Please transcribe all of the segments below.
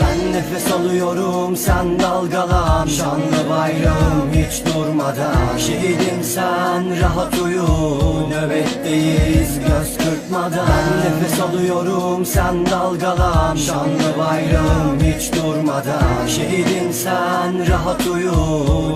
Ben nefes alıyorum sen dalgalan. Şanlı bayrağım hiç durmadan. Şehidim sen rahat uyu Nöbetteyiz göz kırpmadan. Ben nefes alıyorum sen dalgalan. Şanlı bayrağım hiç durmadan. Şehidim sen rahat uyu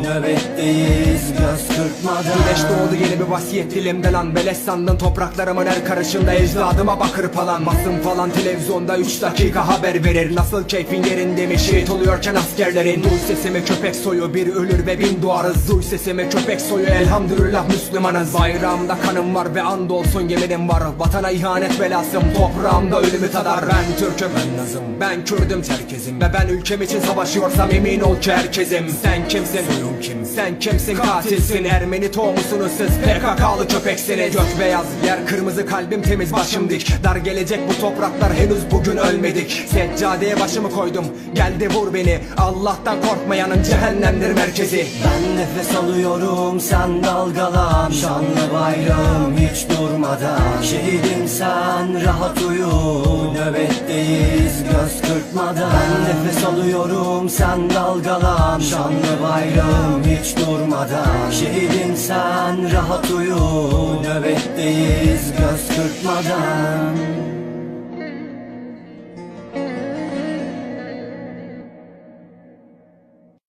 Nöbetteyiz göz kırpmadan. Güneş doğdu yeni bir vasiyet. Dilimden an Beleş sandın. Topraklarımın her karışında Ecdadıma bakır falan. Basın falan televizyonda 3 dakika haber verir. Nasıl keyfin yerinde mi? Şehit oluyorken askerlerin. Duy sesimi köpek soyu. Bir ölür ve bin doğarız. Duy sesimi köpek soyu. Elhamdülillah Müslümanız. Bayrağımda kanım var ve andolsun yeminim var. Vatana ihanet belasım. Toprağımda ölümü tadar. Ben Türk'üm. Ben Nazım. Ben Kürdüm. Çerkezim Ve ben ülkem için savaşıyorsam emin ol ki herkesim Sen kimsin? Soyun kim sen kimsin? Katilsin. Ermeni tohumusunuz siz. PKK'lı köpeksiniz Gök beyaz yer kırmızı kalbim temiz başım dik. Dar gelecek bu topraklar henüz bugün ölmedik. Seccadeye başımı koydum. Geldi vur beni. Allah'tan korkmayanın cehennemdir merkezi. Ben nefes alıyorum sen dalgalan. Şanlı bayrağım hiç durmadan. Şehidim sen rahat uyu Nöbetteyiz göz kırpmadan. Ben nefes alıyorum sen dalgalan. Şanlı bayrağım hiç durmadan. Şehidim sen rahat uyu. Nöbetteyiz göz kırpmadan